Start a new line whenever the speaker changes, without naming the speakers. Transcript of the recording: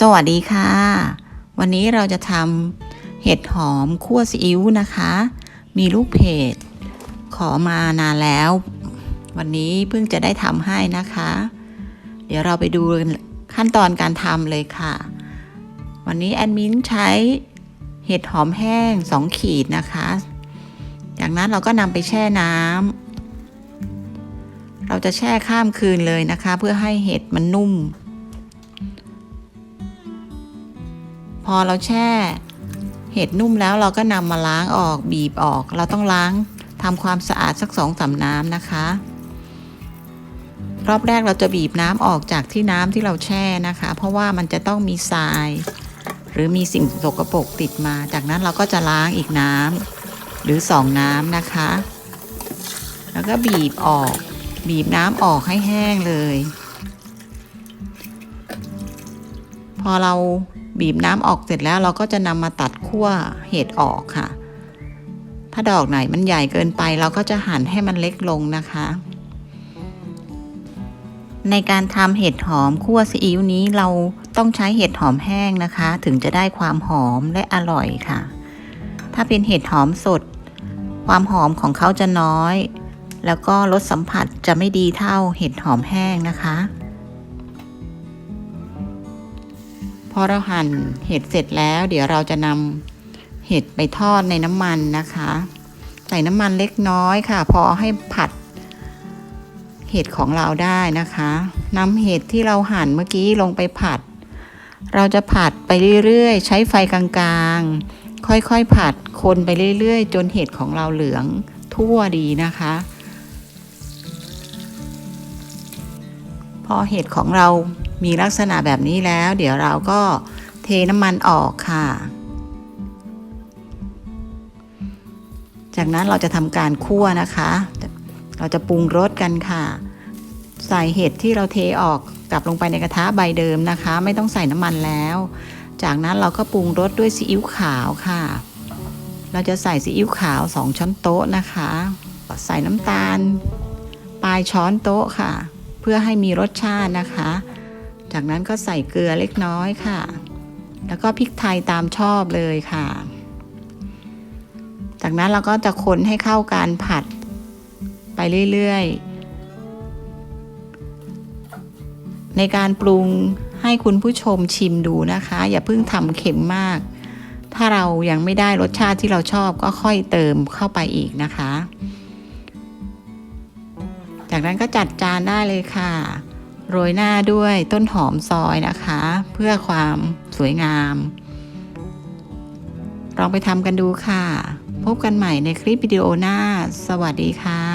สวัสดีค่ะ วันนี้เราจะทำเห็ดหอมคั่วซีอิ๊วนะคะ มีลูกเพจ ขอมานานแล้ว วันนี้เพิ่งจะได้ทำให้นะคะ เดี๋ยวเราไปดูขั้นตอนการทำเลยค่ะ วันนี้แอดมินใช้เห็ดหอมแห้ง 2 ขีดนะคะ จากนั้นเราก็นำไปแช่น้ำเราจะแช่ข้ามคืนเลยนะคะ เพื่อให้เห็ดมันนุ่ม พอเราแช่เห็ดนุ่มแล้วเราก็นำมาล้างออกบีบออก เราต้องล้างทำความสะอาดสักสองสามน้ำนะคะ รอบแรกเราจะบีบน้ำออกจากที่น้ำที่เราแช่นะคะ เพราะว่ามันจะต้องมีทราย หรือมีสิ่งสกปรกติดมา จากนั้นเราก็จะล้างอีกน้ำหรือสองน้ำนะคะ แล้วก็บีบออก บีบน้ำออกให้แห้งเลย พอเรา บีบน้ำออกเสร็จแล้วเราก็จะนำมาตัดขั้วเห็ดออกค่ะ ถ้าดอกไหนมันใหญ่เกินไป เราก็จะหั่นให้มันเล็กลงนะคะ ในการทำเห็ดหอมคั่วซีอิ๊วนี้เราต้องใช้เห็ดหอมแห้งนะคะ ถึงจะได้ความหอมและอร่อยค่ะ ถ้าเป็นเห็ดหอมสด ความหอมของเขาจะน้อย แล้วก็รสสัมผัสจะไม่ดีเท่าเห็ดหอมแห้งนะคะ พอเราหั่นเห็ดเสร็จแล้ว เดี๋ยวเราจะนำเห็ดไปทอดในน้ำมันนะคะ ใส่น้ำมันเล็กน้อยค่ะ พอให้ผัดเห็ดของเราได้นะคะนำเห็ดที่เราหั่นเมื่อกี้ลงไปผัด เราจะผัดไปเรื่อยๆ ใช้ไฟกลางๆ ค่อยๆผัดคนไปเรื่อยๆ จนเห็ดของเราเหลืองทั่วดีนะคะ พอเห็ดของเรามีลักษณะแบบนี้แล้ว เดี๋ยวเราก็เทน้ำมันออกค่ะ จากนั้นเราจะทำการคั่วนะคะ เราจะปรุงรสกันค่ะ ใส่เห็ดที่เราเทออกกลับลงไปในกระทะใบเดิมนะคะ ไม่ต้องใส่น้ำมันแล้ว จากนั้นเราก็ปรุงรสด้วยซีอิ๊วขาวค่ะ เราจะใส่ซีอิ๊วขาว 2 ช้อนโต๊ะนะคะ ใส่น้ำตาล ปลายช้อนโต๊ะค่ะ เพื่อให้มีรสชาตินะคะ จากนั้นก็ใส่เกลือเล็กน้อยค่ะ แล้วก็พริกไทยตามชอบเลยค่ะ จากนั้นเราก็จะคนให้เข้ากันผัดไปเรื่อยๆ ในการปรุงให้คุณผู้ชมชิมดูนะคะ อย่าเพิ่งทำเค็มมาก ถ้าเรายังไม่ได้รสชาติที่เราชอบก็ค่อยเติมเข้าไปอีกนะคะ จากนั้นก็จัดจานได้เลยค่ะ โรยหน้าด้วยต้นหอมซอยนะคะ เพื่อความสวยงาม ลองไปทำกันดูค่ะ พบกันใหม่ในคลิปวิดีโอหน้า สวัสดีค่ะ